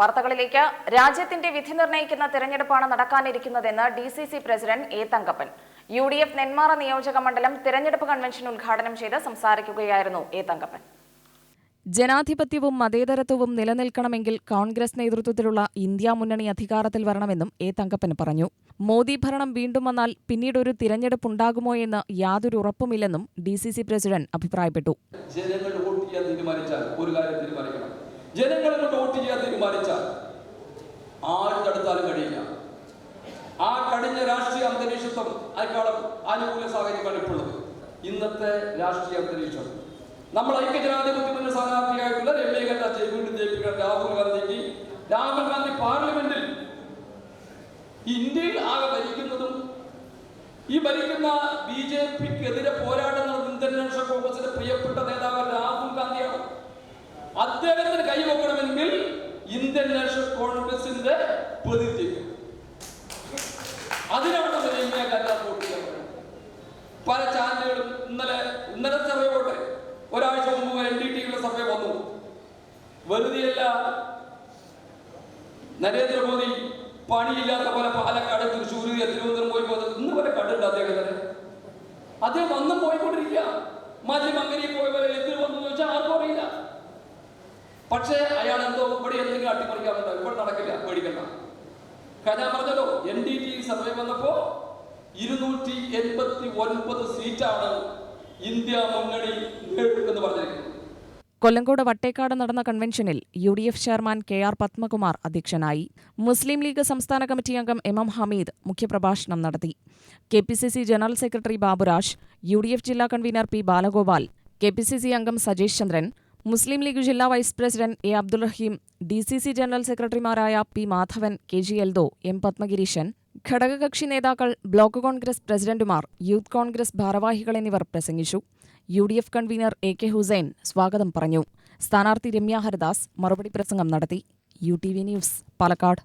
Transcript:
വാർത്തകളിലേക്ക്. രാജ്യത്തിന്റെ വിധി നിർണയിക്കുന്ന തിരഞ്ഞെടുപ്പാണ് നടക്കാനിരിക്കുന്നതെന്ന് D C C president A Thankappan. U D F Nenmara നിയോജക മണ്ഡലം തിരഞ്ഞെടുപ്പ് കൺവെൻഷൻ ഉദ്ഘാടനം ചെയ്ത് സംസാരിക്കുകയായിരുന്നു എ തങ്കപ്പൻ. ജനാധിപത്യവും മതേതരത്വവും നിലനിൽക്കണമെങ്കിൽ കോൺഗ്രസ് നേതൃത്വത്തിലുള്ള ഇന്ത്യ മുന്നണി അധികാരത്തിൽ വരണമെന്നും എ തങ്കപ്പൻ പറഞ്ഞു. മോദി ഭരണം വീണ്ടും വന്നാൽ പിന്നീടൊരു തിരഞ്ഞെടുപ്പുണ്ടാകുമോ എന്ന് യാതൊരു ഉറപ്പുമില്ലെന്നും ഡി സി സി പ്രസിഡന്റ് അഭിപ്രായപ്പെട്ടു. ജനങ്ങൾ വോട്ട് ചെയ്യാൻ തീരുമാനിച്ചാൽ ഒരു കാര്യം തീരുമാനിക്കണം. ജനങ്ങൾ കൊണ്ട് വോട്ട് ചെയ്യാൻ തീരുമാനിച്ചാൽ ആരും തടുത്താലും കഴിയില്ല. ആ കഴിഞ്ഞ രാഷ്ട്രീയ അന്തരീക്ഷത്വം അതിനേക്കാളും അനുകൂല സാഹചര്യമാണ് ഇപ്പോഴുള്ളത്. ഇന്നത്തെ രാഷ്ട്രീയ അന്തരീക്ഷം. നമ്മൾ ഐക്യജനാധിപത്യ മുന്നിൽ സ്ഥാനാർത്ഥിയായിട്ടുള്ള രമ്യകല വീണ്ടും ജയിപ്പിക്കാൻ രാഹുൽ ഗാന്ധിക്ക് രാഹുൽ ഗാന്ധി പാർലമെന്റിൽ ഇന്ത്യയിൽ ആകെ ഭരിക്കുന്നതും ഈ ഭരിക്കുന്ന ബി ജെ പിക്കെതിരെ പോരാടുന്ന ഇന്ത്യൻ നാഷണൽ കോൺഗ്രസിന്റെ പ്രിയപ്പെട്ട നേതാവ് രാഹുൽ ഗാന്ധിയാണ് അദ്ദേഹത്തിന് കൈവെക്കണമെങ്കിൽ ഇന്ത്യൻ നാഷണൽ കോൺഗ്രസിന്റെ പ്രതിജ്ഞ അതിനവിടെ നമ്മൾ രമ്യ കരുതാൻ വോട്ട്. പല ചാനലുകളും ഇന്നലെ ഇന്നലെ സർവേ പോട്ടെ. ഒരാഴ്ച മുമ്പ് എൻ ഡി ടിയുടെ സർവേ വന്നു. വെറുതെയല്ല നരേന്ദ്രമോദി പണിയില്ലാത്ത പോലെ പാലക്കാട് തൃശ്ശൂർ തിരുവനന്തപുരം പോയി പോകുന്നത് ഇന്ന് വരെ കണ്ടിട്ട് അദ്ദേഹം തന്നെ. അദ്ദേഹം വന്നും പോയിക്കൊണ്ടിരിക്കുക. മധ്യമംഗരി പോയ പോലെ എന്തിനു വന്നു ചോദിച്ചാൽ ആർക്കും അറിയില്ല. പക്ഷേ അയാൾ എന്തോ അട്ടിമറിക്കാറുണ്ടോ ഇപ്പോൾ നടക്കില്ല. പേടിക്കണ്ട. ഞാൻ പറഞ്ഞല്ലോ എൻ ഡി ടി സർവേ വന്നപ്പോ ഇരുന്നൂറ്റി എൺപത്തി ഒൻപത് സീറ്റാണ് ഇന്ത്യ മുന്നണി നേടുമെന്ന് പറഞ്ഞിരിക്കുന്നത് കൊല്ലങ്കോട് വട്ടേക്കാട് നടന്ന കൺവെൻഷനിൽ U D F chairman K R Padmakumar അധ്യക്ഷനായി മുസ്ലിം ലീഗ് സംസ്ഥാന കമ്മിറ്റി അംഗം എം എം ഹമീദ് മുഖ്യപ്രഭാഷണം നടത്തി. K P C C general secretary Baburaj U D F ജില്ലാ convener P Balagopal K P C C അംഗം സജേഷ് ചന്ദ്രൻ മുസ്ലിം ലീഗ് ജില്ലാ vice president A Abdul Rahim D C C general സെക്രട്ടറിമാരായ P Madhavan K G Eldo M Padmagireesan ഘടകകക്ഷി നേതാക്കൾ block Congress പ്രസിഡന്റുമാർ youth Congress ഭാരവാഹികൾ എന്നിവർ പ്രസംഗിച്ചു. U D F convener A K Hussain സ്വാഗതം പറഞ്ഞു. സ്ഥാനാർത്ഥി രമ്യ ഹരിദാസ് മറുപടി പ്രസംഗം നടത്തി. U T V news Palakkad.